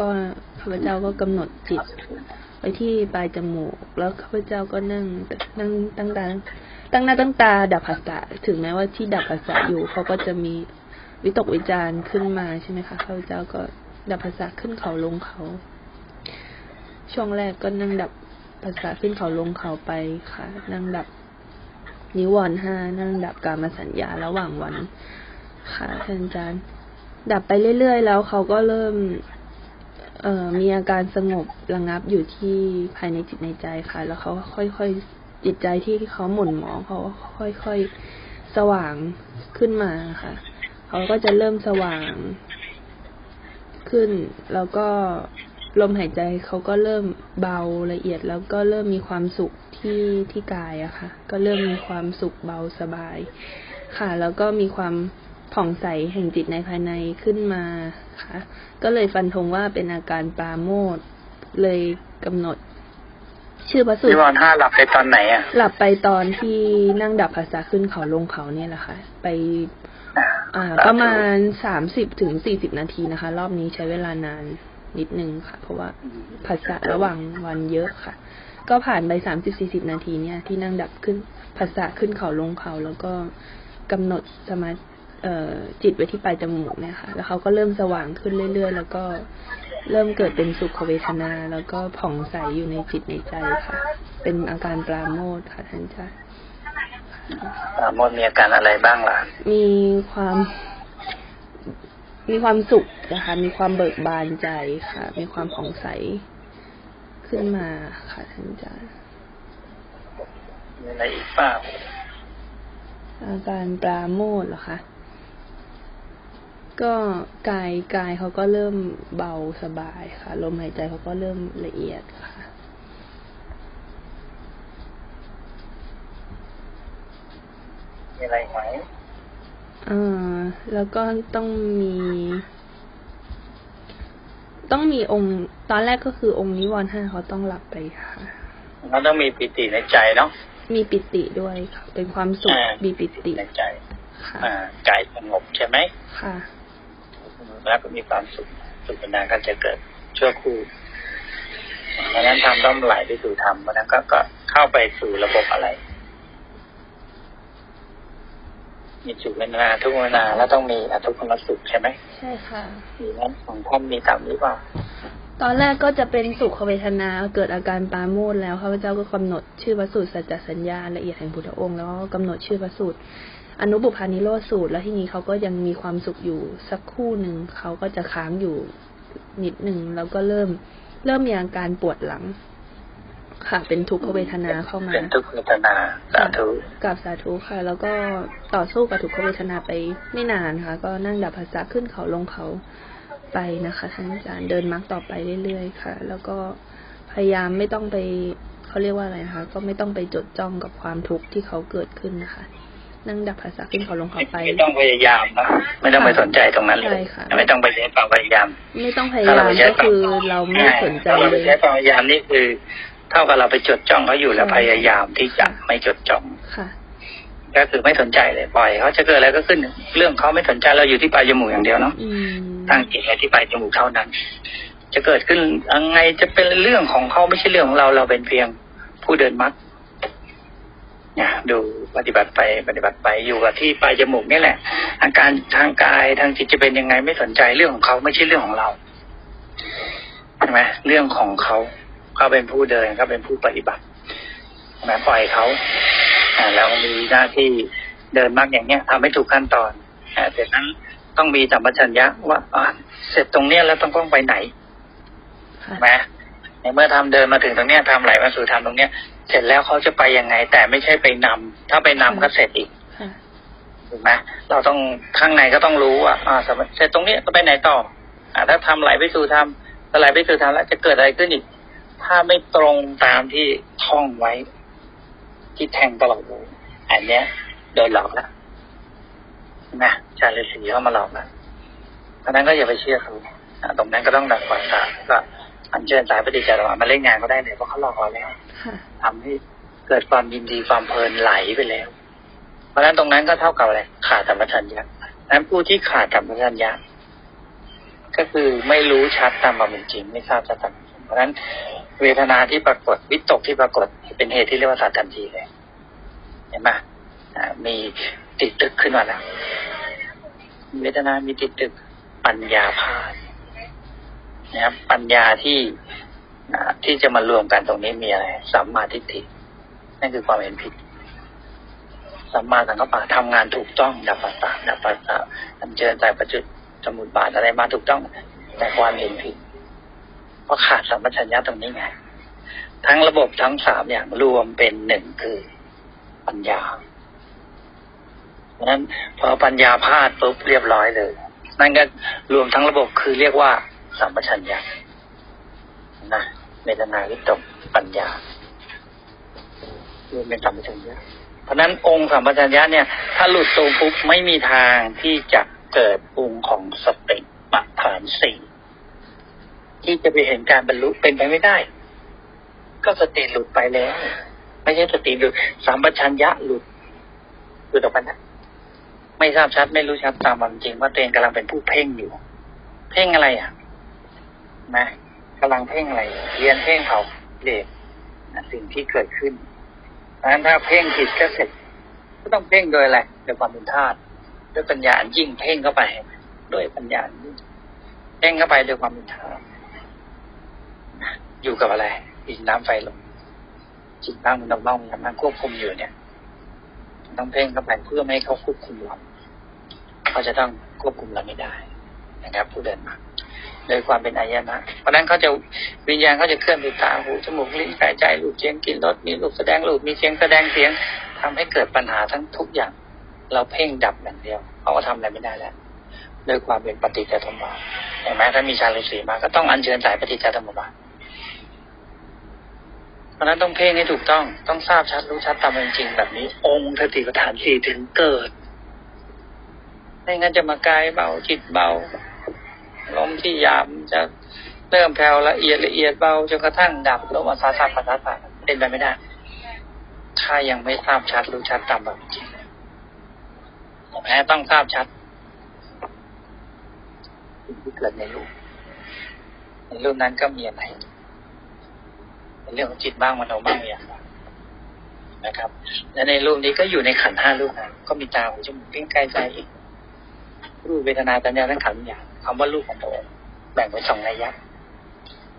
ก็ข้าพเจ้าก็กำหนดจิตไปที่ปลายจมูก แล้วข้าพเจ้าก็นั่งนั่งตั้งตาตั้งหน้าตั้งตาดับภาษาถึงแม้ว่าที่ดับภาษาอยู่เขาก็จะมีวิตกวิจารณ์ขึ้นมาใช่ไหมคะข้าพเจ้าก็ดับภาษาขึ้นเขาลงเขา ช่วงแรกก็นั่งดับภาษาขึ้นเขาลงเขาไปค่ะ นั่งดับนิวรณ์ห้านั่งดับการมาสัญญาระหว่างวันค่ะท่านอาจารย์ ดับไปเรื่อยๆ แล้วเขาก็เริ่ม มีอาการสงบระงับอยู่ที่ภายในจิตในใจค่ะ แล้วเขาค่อยๆจิตใจที่เขาหม่นหมองเขาค่อยๆสว่างขึ้นมาค่ะ เขาก็จะเริ่มสว่างขึ้น แล้วก็ลมหายใจเขาก็เริ่มเบาละเอียด แล้วก็เริ่มมีความสุขที่ที่กายอะค่ะ ก็เริ่มมีความสุขเบาสบาย ค่ะ แล้วก็มีความ ผ่องใสแห่งจิตในภายในขึ้นมาค่ะ ก็เลยฟันธงว่าเป็นอาการปราโมทย์เลยกำหนด ชื่อพระสูตนิรวรณ์ห้าหลับไปตอนไหนอะ หลับไปตอนที่นั่งดับภาษาขึ้นเขาลงเขาเนี่ยแหละค่ะ ไปอ่าประมาณสามสิบถึงสี่สิบนาทีนะคะ รอบนี้ใช้เวลานานนิดนึงค่ะ เพราะว่าภาษาระหว่างวันเยอะค่ะ ก็ผ่านไปสามสิบสี่สิบนาทีเนี่ย ที่นั่งดับขึ้นภาษาขึ้นเขาลงเขาแล้วก็กำหนดสมาเอ่อ จิตไว้ที่ปลายจมูกเนี่ยค่ะ แล้วเขาก็เริ่มสว่างขึ้นเรื่อย ๆ แล้วก็เริ่มเกิดเป็นสุขเวทนา แล้วก็ผ่องใสอยู่ในจิตในใจค่ะ เป็นอาการปราโมทย์ค่ะท่านอาจารย์อ่ามดมีอาการอะไรบ้างล่ะ มีความ มีความสุขนะคะ มีความเบิกบานใจค่ะ มีความผ่องใสขึ้นมาค่ะท่านอาจารย์มีอะไรอีกเปล่าอาการปราโมทย์เหรอคะ ก็กายกายเขาก็เริ่มเบาสบายค่ะ ลมหายใจเขาก็เริ่มละเอียดค่ะมีอะไรไหมอ่าแล้วก็ต้องมี ต้องมีองค์ ตอนแรกก็คือองค์นิวรณ์ห้าเขาต้องหลับไปค่ะมันต้องมีปิติในใจเนาะมีปิติด้วยค่ะ เป็นความสุขอ่ามีปิติในใจค่ะอ่ากายสงบใช่ไหมค่ะ แล้วก็มีความสุขสุขนานก็จะเกิดชั่วครู่เพราะฉะนั้นทำต้องไหลไปสู่ธรรมเพราะฉะนั้นก็ก็เข้าไปสู่ระบบอะไร มีสุขเวทนาทุกเวทนาแล้วต้องมีอทุกขมสุขใช่ไหมใช่ค่ะมีนั้นของท่านมีตามนี้เปล่าตอนแรกก็จะเป็นสุขเวทนาเกิดอาการปราโมทย์แล้วข้าพเจ้าก็กำหนดชื่อพระสูตรสัจจสัญญาละเอียดแห่งพุทธองค์แล้วก็กำหนดชื่อพระสูตร อนุบุพานิโรธสูตร แล้วทีนี้เขาก็ยังมีความสุขอยู่สักครู่หนึ่งเขาก็จะค้างอยู่นิดหนึ่งแล้วก็เริ่มเริ่มมีอาการปวดหลัง ค่ะ เป็นทุกขเวทนาเข้ามาเป็นทุกขเวทนาสาธุกับสาธุค่ะ แล้วก็ต่อสู้กับทุกขเวทนาไปไม่นานค่ะ ก็นั่งดับภาษาขึ้นเขาลงเขาไปนะคะท่านอาจารย์เดินมรรคต่อไปเรื่อยๆค่ะ แล้วก็พยายามไม่ต้องไปเขาเรียกว่าอะไรนะคะ ก็ไม่ต้องไปจดจ้องกับความทุกข์ที่เขาเกิดขึ้นนะคะ นั่งดับภาษาขึ้นเขาลงเขาไป ไม่ต้องพยายามนะไม่ต้องไปสนใจตรงนั้นเลใช่ยค่ะไม่ต้องไปใช้ความพยายาม ไม่ต้องพยายามก็คือเราไม่สนใจถ้าเราเลไปยใช้ความพยายามนี่คือ เท่ากับเราไปจดจ้องเขาอยู่แล้วใช่พยายามที่จะไม่จดจ้องค่ะก็คือไม่สนใจเลยปล่อยเขาจะเกิดอะไรก็ขึ้น เรื่องเขาไม่สนใจเราอยู่ที่ปลายจมูกอย่างเดียวเนาะอืมตั้งจิตไว้ที่ปลายจมูกเท่านั้น จะเกิดขึ้นยังไงจะเป็นเรื่องของเขาไม่ใช่เรื่องของเราเราเป็นเพียงผู้เดินมรรคเนี่ยดู ปฏิบัติไปปฏิบัติไปอยู่กับที่ปลายจมูกนี่แหละ อาการทางกายทางจิตจะเป็นยังไงไม่สนใจเรื่องของเขาไม่ใช่เรื่องของเราใช่ไหมเรื่องของเขาเขาเป็นผู้เดินเขาเป็นผู้ปฏิบัติใช่ไหมปล่อยเขาอ่าแล้วมีหน้าที่เดินมรรคอย่างเนี้ยทำให้ถูกขั้นตอนเสร็จนั้นต้องมีสัมปชัญญะว่าเสร็จตรงเนี้ยแล้วต้องต้องไปไหนใช่ไหม ในเมื่อทำเดินมาถึงตรงเนี้ยทำไหลมาสู่ทำตรงเนี้ย เสร็จแล้วเขาจะไปยังไง แต่ไม่ใช่ไปนำถ้าไปนำก็เสร็จอีกค่ะถูกไหมเราต้องข้างในก็ต้องรู้ว่าอ่าสมมติเสร็จตรงนี้ก็ไปไหนต่อ อ่า ถ้าทำไหลไปสู่ทำไหลไปสู่ทำแล้วจะเกิดอะไรขึ้นอีก ถ้าไม่ตรงตามที่ท่องไว้ ที่แทงตลอดเลยอันเนี้ยโดนหลอกแล้วนะชาลิสีเข้ามาหลอกแล้วเพราะฉะนั้นก็อย่าไปเชื่อเขาอ่าตรงนั้นก็ต้องดักความตาก็ อันเชิญสายปฏิจจารมาเล่นงานก็ได้เลยเพราะเขาหลอกเราแล้วค่ะทำให้เกิดความยินดีความเพลินไหลไปแล้ว เพราะฉะนั้นตรงนั้นก็เท่ากับอะไรขาดธรรมชัญญะนั้นผู้ที่ขาดธรรมชัญญะก็คือไม่รู้ชัดตามความเป็นจริงไม่ทราบชัดตามความเป็นจริงเพราะฉะนั้นเวทนาที่ปรากฏวิตกที่ปรากฏเป็นเหตุที่เรียกว่าสัตว์ทันทีเลยเห็นไหมอ่ามีติดตึกขึ้นมาแล้วเวทนามีติดตึกปัญญาพาด นะครับ ปัญญาที่ที่จะมารวมกันตรงนี้มีอะไรสัมมาทิฏฐินั่นคือความเห็นผิดสัมมาสังกัปปะทำงานถูกต้องดับปัสสะดับปัสสะอันเจริญใจประจุสมุดบาทอะไรมาถูกต้องแต่ความเห็นผิดเพราะขาดสัมปชัญญะตรงนี้ไงทั้งระบบทั้งสามอย่างรวมเป็นหนึ่งคือปัญญาเพราะนั้นพอปัญญาพลาดปุ๊บเรียบร้อยเลย นั่นก็รวมทั้งระบบคือเรียกว่า สัมปชัญญะนะเวทนาวิตกปัญญารวมเป็นสัมปชัญญะเพราะนั้นองค์สัมปชัญญะเนี่ย ถ้าหลุดตรงปุ๊บไม่มีทางที่จะเกิดองค์ของสติปัฏฐานสี่ที่จะไปเห็นการบรรลุเป็นไปไม่ได้ ก็สติหลุดไปแล้ว ไม่ใช่สติหลุดสัมปชัญญะหลุดหลุดออกไปนะไม่ทราบชัดไม่รู้ชัดตามความจริงว่าตัวเองกำลังเป็นผู้เพ่งอยู่ เพ่งอะไรอะ นะกำลังเพ่งอะไรเรียนเพ่งเขาเด็กนะสิ่งที่เกิดขึ้นเพราะฉะนั้นถ้าเพ่งผิดก็เสร็จ ก็ต้องเพ่งโดยอะไรโดยความเป็นธาตุด้วยปัญญาอันยิ่งเพ่งเข้าไปด้วยปัญญายิ่งเพ่งเข้าไปด้วยความเป็นธาตุอยู่กับอะไรดินน้ำไฟลมจิตบ้างมันต้องบ้างมันควบคุมอยู่เนี่ยต้องเพ่งเข้าไปเพื่อไม่ให้เขาควบคุมเราเขาจะต้องควบคุมเราไม่ได้นะครับผู้เดินมา โดยความเป็นอายนะ เพราะนั้นเขาจะวิญญาณเขาจะเคลื่อนไปตาหูจมูกลิ้นกายใจรูปเสียงกลินรสมีรูปแสดงรูปมีเสียงแสดงเสียงทำให้เกิดปัญหาทั้งทุกอย่าง เราเพ่งดับอย่างเดียวเขาก็ทำอะไรไม่ได้แล้วโดยความเป็นปฏิจจสมุปบาทเห็นไหมถ้ามีชาลิสีมาก็ต้องอัญเชิญสายปฏิจจสมุปบาทเพราะฉะนั้นต้องเพ่งให้ถูกต้องต้องทราบชัดรู้ชัดตามเป็นจริงแบบนี้ องค์สติปัฏฐานสี่ถึงเกิดไม่งั้นจะมากายเบาจิตเบา ลมที่หยาบจะเริ่มแผ่วละเอียดละเอียดเบาจนกระทั่งดับลมอาสาสะปัสสาวะเป็นไปไม่ได้ ถ้ายังไม่ทราบชัดรู้ชัดตามแบบจริงแม้ต้องทราบชัดที่เกิดในรูปในรูปนั้นก็มีอะไรเป็นเรื่องของจิตบ้างมโนบ้างอย่างนะครับ และในรูปนี้ก็อยู่ในขันห้ารูปนั้นก็มีตาหูจมูกลิ้นกายใจอีกรูปเวทนาสัญญาทั้งขันอย่าง คำว่ารูปของพระองค์แบ่งเป็นสองนัยยะ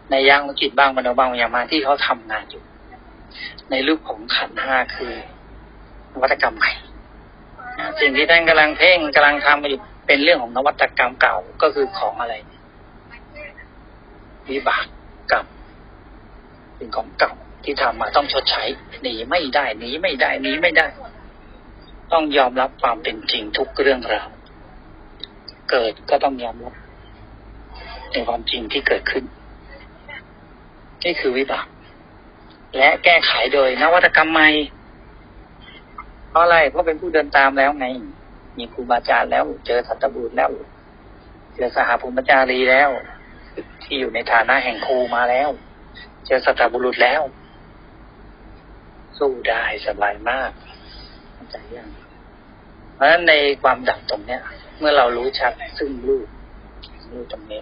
ในยะของจิตบ้างมโนบ้างอย่างมาที่เขาทำงานอยู่ ในรูปของขันห้าคือนวัตกรรมใหม่สิ่งที่ท่านกำลังเพ่งกำลังทำอยู่เป็นเรื่องของนวัตกรรมเก่าก็คือของอะไรวิบากกรรมเป็นของเก่าที่ทำมาต้องชดใช้หนีไม่ได้หนีไม่ได้หนีไม่ได้ ต้องยอมรับความเป็นจริงทุกเรื่องราว เกิดก็ต้องยอมรับในความจริงที่เกิดขึ้น นี่คือวิบาก และแก้ไขโดยนวัตกรรมใหม่เพราะอะไรเพราะเป็นผู้เดินตามแล้วไง มีครูบาอาจารย์แล้ว เจอสัตบุตรแล้ว เจอสหภูมิจารีแล้ว ที่อยู่ในฐานะแห่งครูมาแล้ว เจอสัตบุรุษแล้ว สู้ได้สบายมากเข้าใจยังเพราะฉะนั้นในความดับตรงเนี้ย เมื่อเรารู้ชัดซึ่งรูปรูปตรงนี้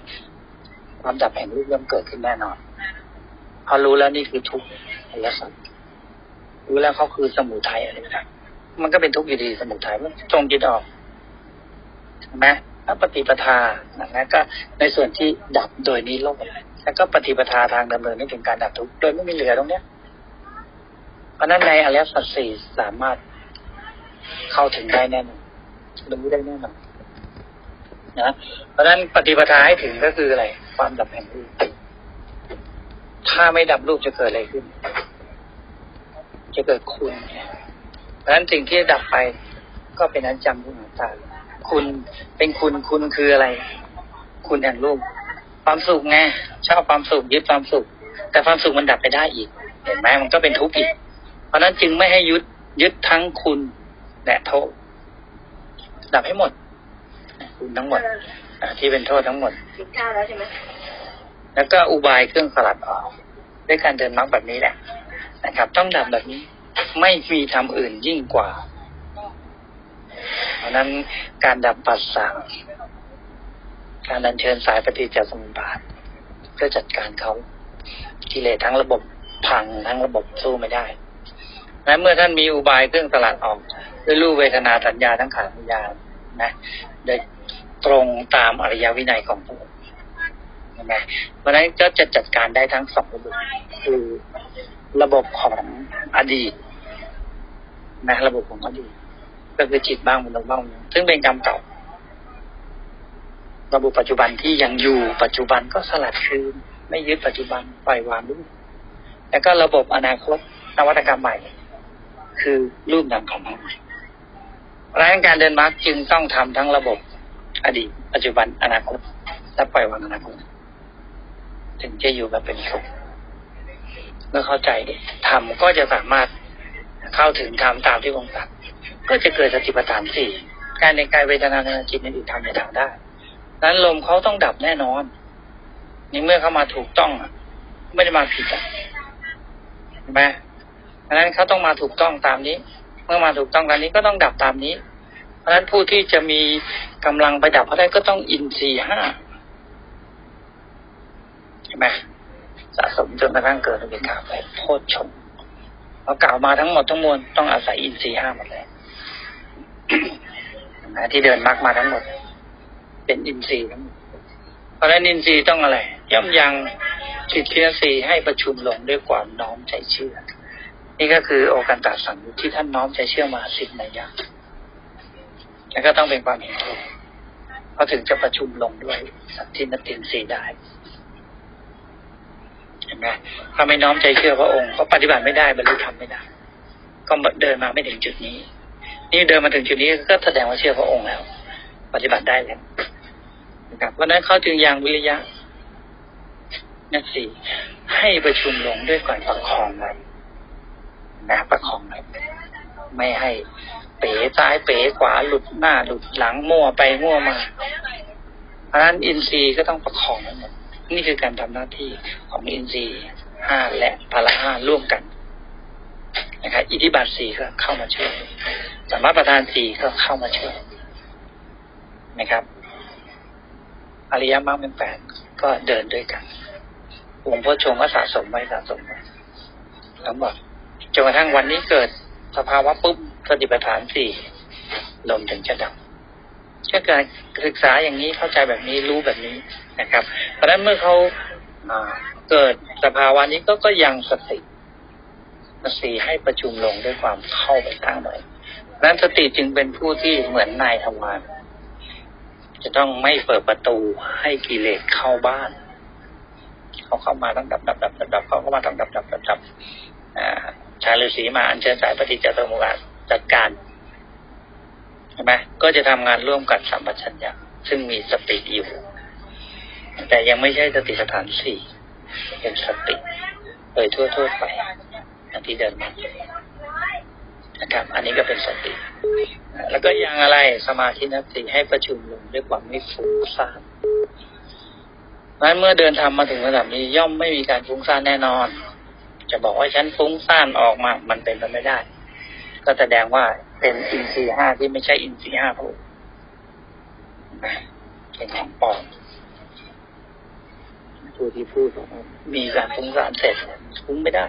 ความดับแห่งรูปย่อมเกิดขึ้นแน่นอน พอรู้แล้วนี่คือทุกข์อริยสัจรู้แล้วเขาคือสมุทัยอะไรต่างมันก็เป็นทุกข์อยู่ดีสมุทัยมันจงจิตออกใช่ไหมแล้วปฏิปทานะก็ในส่วนที่ดับโดยนี้โลกแล้วก็ปฏิปทาทางดำเนินนี่ถึงการดับทุกข์โดยไม่มีเหลือตรงเนี้ยเพราะฉะนั้นในอริยสัจสี่สามารถเข้าถึงได้แน่นอนรู้ได้แน่นอน นะเพราะฉะนั้นปฏิปทาให้ถึงก็คืออะไร ความดับแห่งรูป ถ้าไม่ดับรูปจะเกิดอะไรขึ้น จะเกิดคุณเพราะฉะนั้นสิ่งที่ดับไปก็เป็นอันจำทุกข์ตาคุณเป็นคุณคุณคืออะไร คุณแห่งรูป ความสุขไงชอบความสุขยึดความสุข แต่ความสุขมันดับไปได้อีก เห็นไหมมันก็เป็นทุกข์อีก เพราะนั้นจึงไม่ให้ยึดยึดทั้งคุณและโทษดับให้หมด ทั้งหมดอ่าที่เป็นโทษทั้งหมดสิบเก้าแล้วใช่ไหมแล้วก็อุบายเครื่องสลัดออก ด้วยการเดินมรรคแบบนี้แหละ นะครับ ต้องดับแบบนี้ ไม่มีทำอื่นยิ่งกว่าเพราะฉะนั้นการดับปัสสาวะการอัญเชิญสายปฏิจจสมุปบาทเพื่อจัดการเขากิเลสทั้งระบบพังทั้งระบบสู้ไม่ได้และเมื่อท่านมีอุบายเครื่องตลาดออกด้วยรูปเวทนาสัญญาทั้งขันธ์วิญญาณ นะโดยตรงตามอริยวินัยของพระองค์ใช่ไหมเพราะนั้นก็จะจัดการได้ทั้งสองระบบคือระบบของอดีตนะระบบของอดีตก็คือจิตบ้างมันบ้างซึ่งเป็นกรรมเก่าระบบปัจจุบันที่ยังอยู่ปัจจุบันก็สลัดคืน ไม่ยึดปัจจุบันปล่อยวางด้วยแล้วก็ระบบอนาคตนวัตกรรมใหม่ คือรูปนามของมัน เพราะฉะนั้นการเดินมาร์กจึงต้องทำทั้งระบบ อดีต ปัจจุบันอนาคตและปล่อยวางอนาคตถึงจะอยู่แบบเป็นสุขเมื่อเข้าใจทำก็จะสามารถเข้าถึงธรรมตามที่องค์ตรัสก็จะเกิดสติปัฏฐานสี่การในกายเวทนาในจิตในอีกทำในทางได้นั้นลมเขาต้องดับแน่นอนในเมื่อเขามาถูกต้องไม่ได้มาผิดอะเห็นไหมเพราะนั้นเขาต้องมาถูกต้องตามนี้ มื่อมาถูกต้องตามนี้ก็ต้องดับตามนี้ เพราะฉะนั้นผู้ที่จะมีกำลังไปดับเขาได้ก็ต้องอินทรีย์ห้าเห็นไหมสะสมจนกระทั่งเกิดเป็นกาไปโคตรชมพอกล่าวมาทั้งหมดทั้งมวลต้องอาศัยอินทรีย์ห้าหมดเลยนะที่เดินมรรคมาทั้งหมด เป็นอินทรีย์ทั้งหมดเพราะฉะนั้นอินทรีย์ต้องอะไร ย่อมยังจิตเทียสีให้ประชุมลงด้วยความน้อมใจเชื่อ นี่ก็คือโอกันตาสังยุตที่ท่านน้อมใจเชื่อมาสิบในอยางแล้วก็ต้องเป็นความเห็นถูกเขาถึงจะประชุมลงด้วยสัตทินตินทรีได้เห็นไหมถ้าไม่น้อมใจเชื่อพระองค์ก็ปฏิบัติไม่ได้บรรลุธรรมไม่ได้ ก็เดินมาไม่ถึงจุดนี้ นี่เดินมาถึงจุดนี้ก็แสดงว่าเชื่อพระองค์แล้ว ปฏิบัติได้แล้วนะครับเพราะนั้นเขาจึงยังวิริยะนั่นสี่ให้ประชุมลงด้วยการประคองไว้ นะประคองไว้ไม่ให้เป๋ซ้ายเป๋ขวาหลุดหน้าหลุดหลังมั่วไปมั่วมาเพราะนั้นอินทรีย์ก็ต้องประคองไว้นี่คือการทำหน้าที่ของอินทรีย์ห้าและพละห้าร่วมกันนะครับอิทธิบาทสี่ก็เข้ามาช่วยสามารถประทานสี่ก็เข้ามาช่วยนะครับ อริยมรรคเป็นแปดก็เดินด้วยกันองค์พระชงก็สะสมไว้สะสมไว้ทั้งหมด จนกระทั่งวันนี้เกิดสภาวะปุ๊บสติปัฏฐานสี่ลมถึงจะดับก็การศึกษาอย่างนี้เข้าใจแบบนี้รู้แบบนี้นะครับ เพราะฉะนั้นเมื่อเขาเกิดสภาวะนี้ก็ก็ยังสติสติให้ประชุมลงด้วยความเข้าไปตั้งไว้นั้นสติจึงเป็นผู้ที่เหมือนนายทำงาน จะต้องไม่เปิดประตูให้กิเลสเข้าบ้าน เขาเข้ามาตั้งดับดับดับดับดับเขาเข้ามาทำดับดับดับดับ ชาฤาษีมาอัญเชิญสายปฏิจจสมุปบาทจัดการใช่ไหมก็จะทำงานร่วมกับสัมปชัญญะซึ่งมีสติอยู่ แต่ยังไม่ใช่สติสถานสี่เป็นสติโดยทั่วๆไปอันที่เดินมานะครับ อันนี้ก็เป็นสติ แล้วก็ยังอะไรสมาธินัติให้ประชุมลงด้วยความไม่ฟุ้งซ่านนั้นเมื่อเดินทำมาถึงระดับนี้ย่อมไม่มีการฟุ้งซ่านแน่นอน จะบอกว่าฉันฟุ้งซ่านออกมา มันเป็นไปไม่ได้ ก็แสดงว่าเป็นอินทรีย์ห้าที่ไม่ใช่อินทรีย์ห้าผู้เป็นของปลอมผู้ที่พูดมีการฟุ้งซ่านเสร็จฟุ้งไม่ได้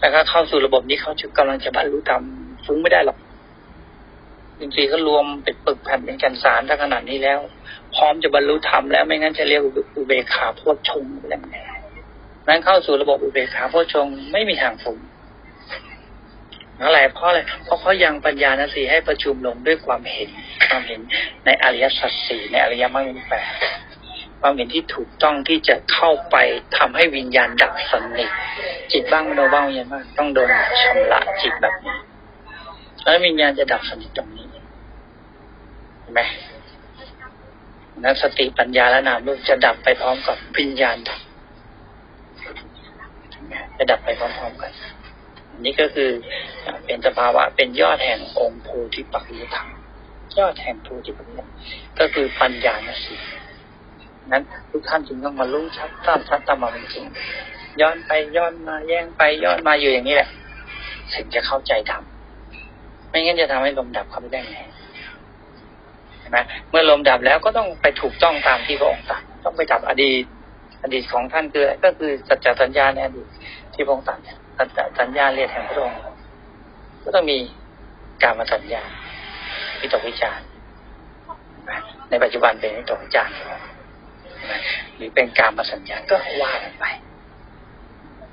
แล้วก็เข้าสู่ระบบนี้เขาจะกำลังจะบรรลุธรรมฟุ้งไม่ได้หรอกจริงๆก็รวมเป็นปึกแผ่นเป็นกันสารถ้าขนาดนี้แล้ว พร้อมจะบรรลุธรรมแล้วไม่งั้นจะเรียกอุเบกขาโพชฌงอะไรแบบ นั้นเข้าสู่ระบบอุเบกขาโพชงไม่มีทางฟุ้งอะไรเพราะอะไรเพราะเขายังปัญญาณสีให้ประชุมลงด้วยความเห็น ความเห็นในอริยสัจสี่ในอริยมรรคแปดความเห็นที่ถูกต้องที่จะเข้าไปทำให้วิญญาณดับสนิทจิตบ้างมโนบ้างวิญญาณบ้างต้องโดนชำระจิตแบบนี้แล้ววิญญาณจะดับสนิทตรงนี้เห็นไหมนั้นสติปัญญาและนามรูปจะดับไปพร้อมกับวิญญาณดับ จะดับไปพร้อมๆกัน นี่ก็คือเป็นสภาวะเป็นยอดแห่งองค์โพธิปัจจธรรมยอดแห่งโพธิปัจจก็คือปัญญาณสีนั้นทุกท่านจึงต้องมาลุ้ชัดตามชัดตามมาจริงย้อนไปย้อนมาแย่งไปย้อนมาอยู่อย่างนี้แหละถึงจะเข้าใจธรรมไม่งั้นจะทำให้ลมดับเขาไม่ได้ไงช่ไหมเมื่อลมดับแล้วก็ต้องไปถูกต้องตามที่พระองค์ตรัสต้องไปจับอดีต อดีตของท่านคือก็คือสัจจสัญญาในอดีต ที่พระองค์ตรัสเนี่ยสัจจสัญญาเรียนแห่งพระองค์ก็ต้องมีการมาสัญญาวิตกวิจารณ์ในปัจจุบันเป็นวิตกวิจารณ์หรือเป็นการมาสัญญาก็ว่ากันไป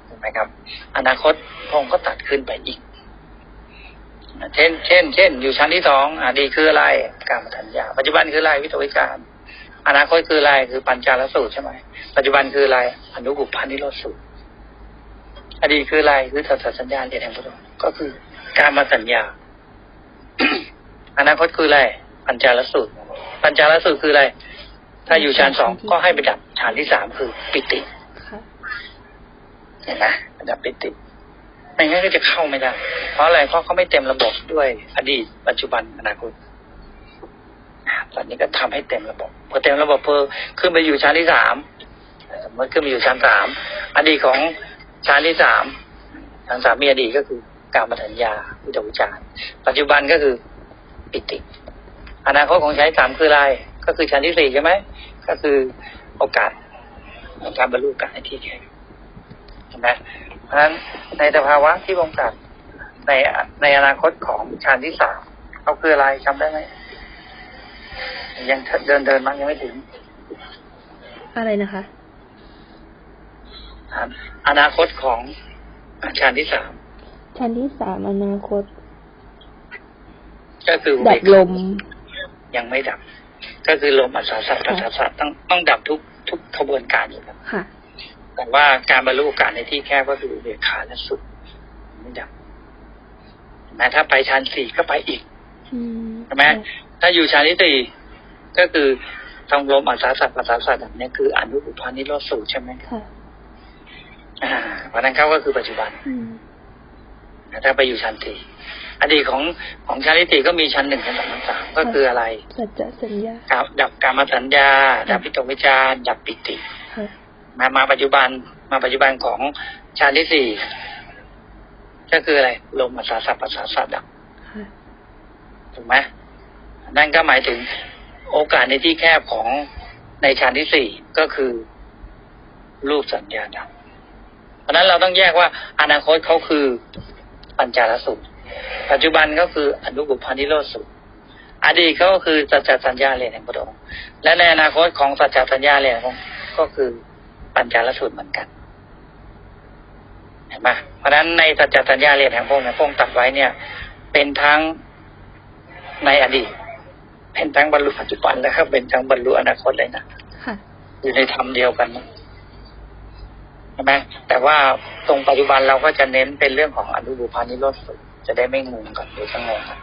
ถูกไหมครับ อนาคตพระองค์ก็ตัดขึ้นไปอีก เช่น เช่น เช่น อยู่ชั้นที่สองอดีตคืออะไรการมาสัญญา ปัจจุบันคืออะไรวิตกวิจารณ์อนาคตคืออะไรคือปัญจารสูตรใช่ไหมปัจจุบันคืออะไรอนุบุพานิโรธสูตร อดีตคืออะไรคือสัจจสัญญาเรียนแห่งพระองค์ก็คือการมาสัญญา อนาคตคืออะไรปัญจารสูตร ปัญจารสูตรคืออะไร ถ้าอยู่ชั้นสองก็ให้ไปดับฐานที่สามคือ ปิติค่ะเห็นไหมระดับปิติไม่งั้นก็จะเข้าไม่ได้ เพราะอะไรเพราะเขาไม่เต็มระบบด้วยอดีต ปัจจุบันอนาคตอ่าตอนนี้ก็ทำให้เต็มระบบพอเต็มระบบเพอขึ้นไปอยู่ชั้นที่สามสมมติขึ้นไปอยู่ชั้นสามอดีตของ ชั้นที่สามชั้นสามมีอดีตก็คือการมาถัญญาวิจารวิจารณ์ปัจจุบันก็คือปิติ อนาคตของชั้นสามคืออะไร ก็คือชั้นที่สี่ใช่ไหม ก็คือโอกาสในการบรรลุการที่แข็งเห็นไหมเพราะฉะนั้นในสภาวะที่วงการในในอนาคตของฌานที่สามเขาคืออะไรจำได้ไหมยังเดินเดินมั้งยังไม่ถึง อะไรนะคะ ครับ อนาคตของฌานที่สามชั้นที่สามอนาคต ก็คืออุดัเบบกขาลม ยังไม่ดับ ก็คือลมอัศสัตว์ปัสสสัตว์ต้องต้องดับทุกทุกขบวนการอยู่แล้วค่ะแต่ว่าการบรรลุการในที่แคบก็คืออุเบกขาและสุดไม่ดับแม้ถ้าไปฌานสี่ก็ไปอีกอืมใช่ไหมถ้าอยู่ฌานที่สี่ก็คือทองลมอัศสัตว์ปัสสสัตว์แบบนี้คืออนุปุพานิโรธสูตรใช่ไหมค่ะอ่า เพราะฉะนั้นเขาก็คือปัจจุบันอืมถ้าไปอยู่ชั้นสี่อดีตของของชั้นที่สี่ก็มีชั้นหนึ่งชั้นสองชั้นสามก็คืออะไรสัจจะสัญญาดับ ดับการมาสัญญา ดับพิตกวิจารณ์ดับปิติค่ะมามาปัจจุบันมาปัจจุบันของชั้นที่สี่ก็คืออะไรลมอัศสัตว์ปัสสสัตว์ดับค่ะถูกไหมนั่นก็หมายถึงโอกาสในที่แคบของในชั้นที่สี่ก็คือรูปสัญญาดับ เพราะฉะนั้นเราต้องแยกว่าอนาคตเขาคือปัญจารสุข ปัจจุบันก็คืออนุบุพานิโรธสุข อดีตเขาก็คือสัจจสัญญาเรียนแห่งพระองค์และในอนาคตของสัจจสัญญาเรียนแห่งพระองค์ก็คือปัญจารสุขเหมือนกันเห็นไหมเพราะฉะนั้นในสัจจสัญญาเรียนแห่งพระองค์เนี่ยพระองค์ตัดไว้เนี่ย เป็นทั้งในอดีตเป็นทั้งบรรลุปัจจุบันแล้วก็เป็นทั้งบรรลุอนาคตเลยนะค่ะอยู่ในธรรมเดียวกันนะ ใช่ไหมแต่ว่าตรงปัจจุบันเราก็จะเน้นเป็นเรื่องของอนุบุพานิโรธสูตรจะได้ไม่งงกันหรือจะงงกัน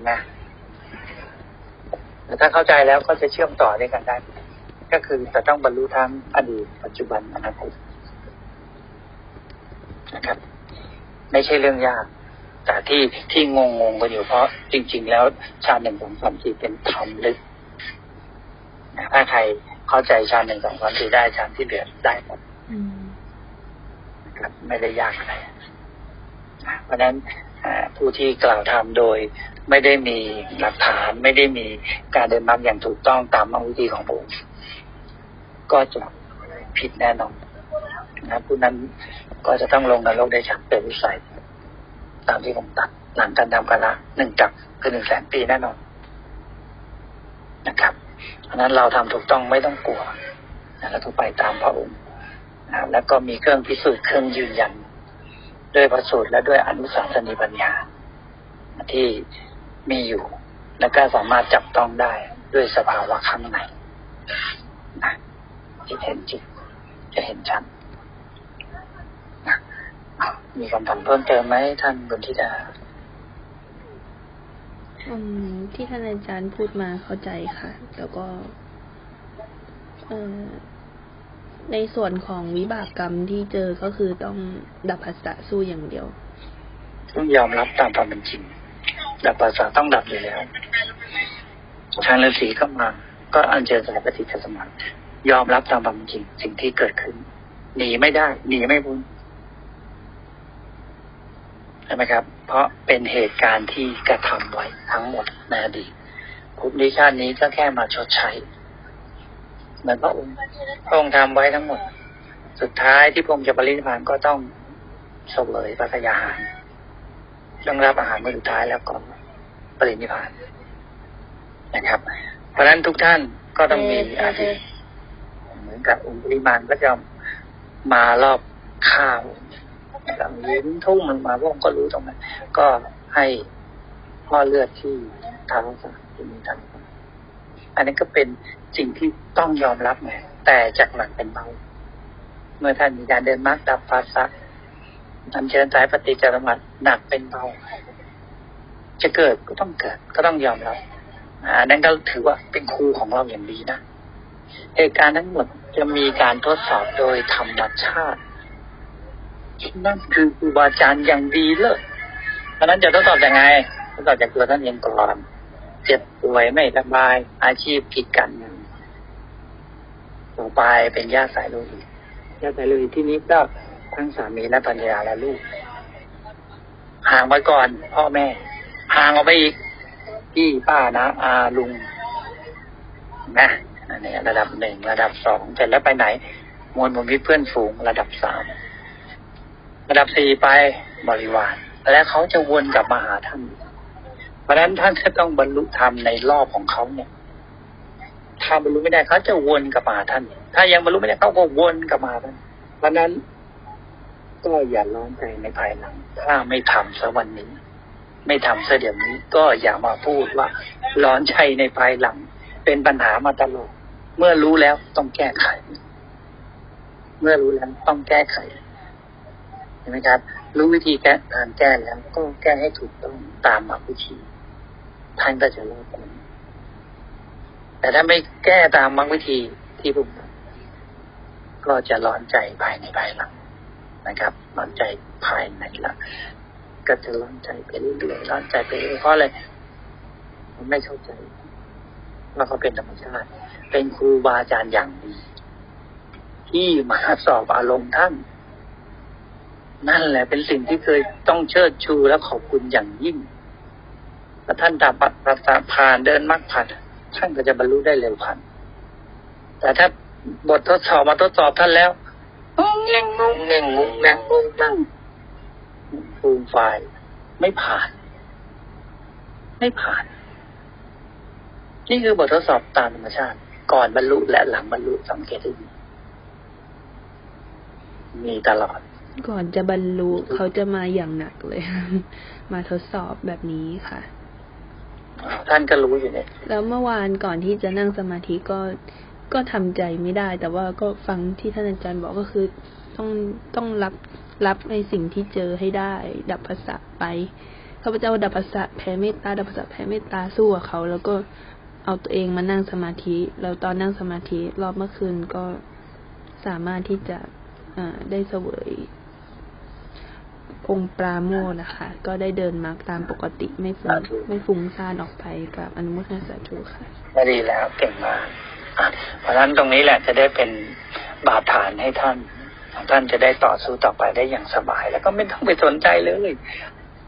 นไหมแต่ถ้าเข้าใจแล้วก็จะเชื่อมต่อด้วยกันได้ ก็คือจะต้องบรรลุทั้งอดีต ปัจจุบันอนาคตนะครับ ไม่ใช่เรื่องยาก แต่ที่ที่งงงๆกันอยู่เพราะจริง ๆ แล้วชาติหนึ่งสองสามสี่เป็นธรรมลึกถ้าใคร เข้าใจฌานหนึ่งสองสามสี่ได้ฌานที่เหลือได้หมดอืมนะครับไม่ได้ยากอะไรนะเพราะฉะนั้นอ่าผู้ที่กล่าวทำโดยไม่ได้มีหลักฐานไม่ได้มีการเดินมรรคอย่างถูกต้องตามมรรควิธีของพระองค์ก็จะผิดแน่นอนนะผู้นั้นก็จะต้องลงนรกได้ฉันเป็นวิสัย ตามที่ผมตัดหลังการทำกันละหนึ่งกับคือหนึ่งแสนปีแน่นอนนะครับเพราะฉะ นั้นเราทำถูกต้องไม่ต้องกลัวนะแล้วก็ไปตามพระองค์นะแล้วก็มีเครื่องพิสูจน์เครื่องยืนยัน ด้วยพระสูตรและด้วยอนุสาสนีปัญญา ที่มีอยู่ และก็สามารถจับต้องได้ด้วยสภาวะข้างในนะที่เห็นจิตจะเห็นชัดนะมีคำถามเพิ่มเติมไหมท่านบุญธิดา ที่ท่านอาจารย์พูดมาเข้าใจค่ะ แล้วก็ในส่วนของวิบากกรรมที่เจอก็คือต้องดับภาษะสู้อย่างเดียว ต้องยอมรับตามความเป็นจริง ดับภาษาต้องดับอยู่แล้วทางฤาษีก็มา ก็อัญเชิญสายปฏิจจสมานยอมรับตามความเป็นจริง สิ่งที่เกิดขึ้น หนีไม่ได้ หนีไม่พ้น ใช่ไหมครับ เพราะเป็นเหตุการณ์ที่กระทำไว้ทั้งหมดในอดีตภพนี้ชาตินี้ก็แค่มาชดใช้ เหมือนพระองค์พระองค์ทำไว้ทั้งหมด สุดท้ายที่พระองค์จะปรินิพพานก็ต้องเสวยพระกยาหารต้องรับอาหารมื้อสุดท้ายแล้วก็ปรินิพพานนะครับ เพราะฉะนั้นทุกท่านก็ต้องมีอาชีพเหมือนกับองค์ปริมาณก็จะมารอบข้าว กับลิ้นทุ่งมันมาพวกก็รู้ตรงนั้นก็ให้พ่อเลือดที่ทางสารที่มีทางอันนี้ก็เป็นสิ่งที่ต้องยอมรับไงแต่จากหนักเป็นเบาเมื่อท่านมีการเดินมรรคดับภาษะทำเชิญสายปฏิจจสมบัติหนักเป็นเบาจะเกิดก็ต้องเกิด ก็ต้องยอมรับอ่านั่นก็ถือว่าเป็นครูของเราอย่างดีนะเหตุการณ์ทั้งหมดจะมีการทดสอบโดยธรรมชาติ นั่นคือครูบาอาจารย์อย่างดีเลยเพราะนั้นจะทดสอบยังไงทดสอบจากตัวท่านเองก่อนเจ็บป่วยไม่สบาย อาชีพผิดกันงานต่อไปเป็นญาติสายโลหิตญาติสายโลหิตที่นี้ก็ทั้งสามีและภรรยาและลูกห่างไปก่อน พ่อแม่ห่างออกไปอีกพี่ป้านะอาลุงนะอันนี้ระดับหนึ่งระดับสองเสร็จแล้วไปไหน มวลมวลมิตรเพื่อนฝูงระดับสาม ระดับสี่ไปบริวาร และเขาจะวนกลับมาหาท่าน เพราะฉะนั้นท่านจะต้องบรรลุธรรมในรอบของเขาเนี่ยถ้าบรรลุไม่ได้เขาจะวนกลับมาหาท่าน ถ้ายังบรรลุไม่ได้เขาก็วนกลับมาหาท่าน เพราะฉะนั้นก็อย่าร้อนใจในภายหลัง ถ้าไม่ทำสักวันนี้ ไม่ทำเสียเดี๋ยวนี้ ก็อย่ามาพูดว่า ร้อนใจในภายหลัง เป็นปัญหามาตลอด เมื่อรู้แล้วต้องแก้ไข เมื่อรู้แล้วต้องแก้ไข ไหมครับ รู้วิธีแก้การแก้แล้วก็แก้ให้ถูกต้องตามมรรควิธีท่านก็จะรอดพ้นแต่ถ้าไม่แก้ตามมรรควิธีที่ผมก็จะร้อนใจภายในภายหลังนะครับร้อนใจภายในหละก็จะร้อนใจไปเรื่อยๆร้อนใจไปเรื่อยเพราะอะไรมันไม่เข้าใจว่าเขาเป็นธรรมชาติ เป็นครูบาอาจารย์อย่างดีที่มาสอบอารมณ์ท่าน นั่นแหละเป็นสิ่งที่เคยต้องเชิดชูและขอบคุณอย่างยิ่งถ้าท่านดับปัสสะผ่านเดินมรรคผ่านท่านก็จะบรรลุได้เร็วพันแต่ถ้าบททดสอบมาทดสอบท่านแล้วงงเงงงงเงงงงงงงงงฟูมไฟไม่ผ่าน ไม่ผ่าน นี่คือบททดสอบตามธรรมชาติ ก่อนบรรลุและหลังบรรลุสังเกตให้ดีมีตลอด ก่อนจะบรรลุเขาจะมาอย่างหนักเลย มาทดสอบแบบนี้ค่ะ ท่านก็รู้อยู่เนี่ย แล้วเมื่อวานก่อนที่จะนั่งสมาธิก็ก็ทำใจไม่ได้ แต่ว่าก็ฟังที่ท่านอาจารย์บอกก็คือ ต้องต้องรับรับในสิ่งที่เจอให้ได้ ดับภาษาไปข้าพเจ้าดับภาษาแผ่เมตตาดับภาษาแผ่เมตตาสู้กับเขา แล้วก็เอาตัวเองมานั่งสมาธิ แล้วตอนนั่งสมาธิ รอบเมื่อคืนก็สามารถที่จะอ่าได้เสวย องค์ปราโมทนะคะ ก็ได้เดินมาร์กตามปกติไม่ฟุ้งสาธุไม่ฟุ้งซ่านออกไปกับอนุโมทนาสาธุค่ะก็ดีแล้วเก่งมากอะเพราะฉะนั้นตรงนี้แหละจะได้เป็นบาดฐานให้ท่าน ท่านจะได้ต่อสู้ต่อไปได้อย่างสบาย แล้วก็ไม่ต้องไปสนใจเลย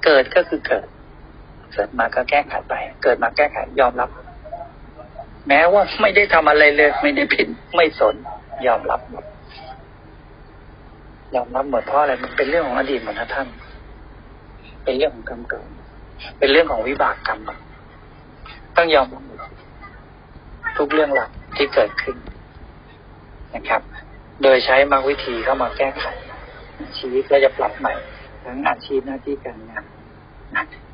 เกิดก็คือเกิด เกิดมาก็แก้ไขไป เกิดมาแก้ไขยอมรับ แม้ว่าไม่ได้ทำอะไรเลย ไม่ได้ผิดไม่สนยอมรับหมด ยอมรับหมดเพราะอะไรมันเป็นเรื่องของอดีตหมดนะท่าน เป็นเรื่องของกรรมเก่าเป็นเรื่องของวิบากกรรมต้องยอมรับทุกเรื่องหลักที่เกิดขึ้นนะครับ โดยใช้มรรควิธีเข้ามาแก้ไขชีวิตก็จะปรับใหม่ ทั้งอาชีพหน้าที่การงาน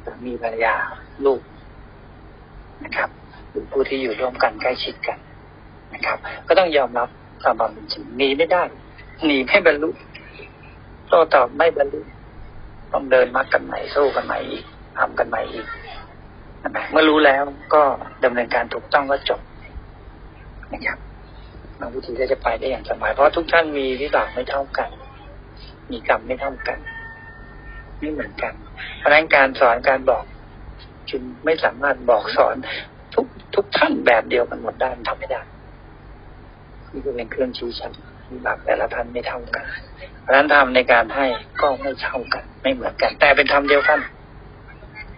สามีภรรยาลูกนะครับหรือผู้ที่อยู่ร่วมกันใกล้ชิดกันนะครับ ก็ต้องยอมรับตามความเป็นจริงหนีไม่ได้หนีไม่บรรลุ โต้ตอบไม่บรรลุต้องเดินมากันใหม่สู้กันใหม่อีกทำกันใหม่อีกเมื่อรู้แล้วก็ดำเนินการถูกต้องก็จบนะครับบางวิธีก็จะไปได้อย่างสบายเพราะทุกท่านมีวิบากไม่เท่ากัน มีกรรมไม่เท่ากันไม่เหมือนกัน เพราะนั้นการสอนการบอกจึงไม่สามารถบอกสอน ทุกทุกท่านแบบเดียวกันหมดได้มันทำไม่ได้ นี่ก็เป็นเครื่องชี้ชัด วิบากแต่ละท่านไม่เท่ากัน เพราะฉะนั้นธรรมในการให้ก็ไม่เท่ากัน ไม่เหมือนกัน แต่เป็นธรรมเดียวกัน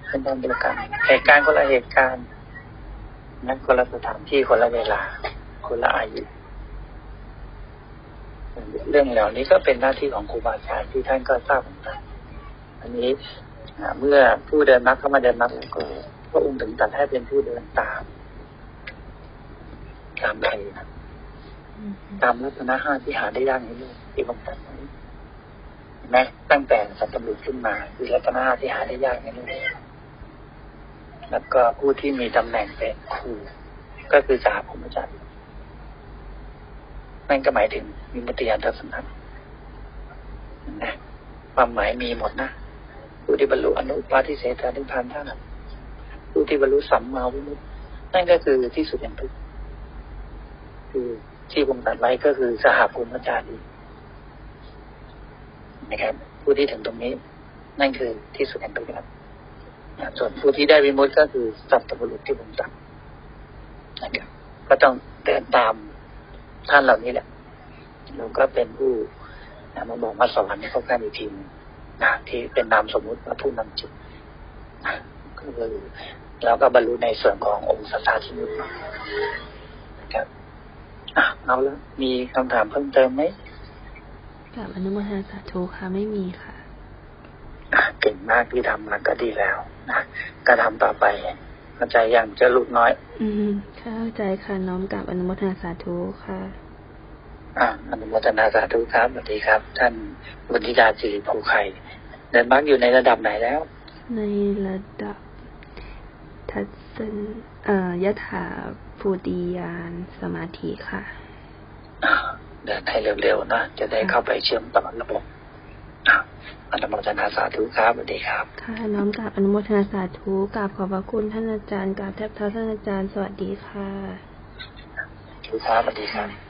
เป็นธรรมเดียวกัน เหตุการณ์คนละเหตุการณ์นั้นคนละสถานที่คนละเวลา คนละอายุเรื่องเหล่านี้ก็เป็นหน้าที่ของครูบาอาจารย์ที่ท่านก็ทราบเหมือนกันอันนี้เมื่อผู้เดินมรรคเข้ามาเดินมรรคก็พระองค์ถึงตัดให้เป็นผู้เดินตาม ตามใครนะ ตามลักษณะห้าที่หาได้ยากในโลกที่บังคับไว้เห็นไหมตั้งแต่สัตว์บุรุษขึ้นมาคือลักษณะห้าที่หาได้ยากในโลกแล้วก็ผู้ที่มีตำแหน่งเป็นครูก็คือสาพรหมจารย์นั่นก็หมายถึงมีมุติยานทัศนะเห็นไหมความหมายมีหมดนะผู้ที่บรรลุอนุปาทิเสสนิพพานท่านนผู้ที่บรรลุสัมมาวิมุตตินั่นก็คือที่สุดแห่งทุกข์คือ ที่ผมตัดไว้ก็คือสหภูมิจารีนะครับ ผู้ที่ถึงตรงนี้ นั่นคือที่สุดแห่งทุกข์ครับส่วนผู้ที่ได้วิมุตติก็คือสัตว์บุรุษที่ผมตัดนะครับก็ต้องเดินตามท่านเหล่านี้แหละเราก็เป็นผู้นะมาบอกมาสอนให้เขาแค่อีกทีนะที่เป็นนามสมมุติว่าผู้นำจิตก็คือเราก็บรรลุในส่วนขององค์สัทธาชิมุต เอาแล้วมีคำถามเพิ่มเติมไหมกราบอนุโมทนาสาธุค่ะไม่มีค่ะอะเก่งมากที่ทำมันก็ดีแล้วนะก็ทำต่อไปเข้าใจยังจะลุกน้อย อืมเข้าใจค่ะน้อมกราบอนุโมทนาสาธุค่ะอะอนุโมทนาสาธุครับสวัสดีครับ ท่านบุญธิดาจิริภูไข่เดินมักอยู่ในระดับไหนแล้ว ในระดับทัศนเอ่อยถาภูติยานสมาธิค่ะอะ เดินให้เร็วๆนะจะได้เข้าไปเชื่อมต่อระบบอะอนุโมทนาสาธุครับสวัสดีครับ ค่ะ น้อมกราบอนุโมทนาสาธุกราบขอบพระคุณท่านอาจารย์กราบแทบเท้าท่านอาจารย์ สวัสดีค่ะสาธุครับสวัสดีครับค่ะ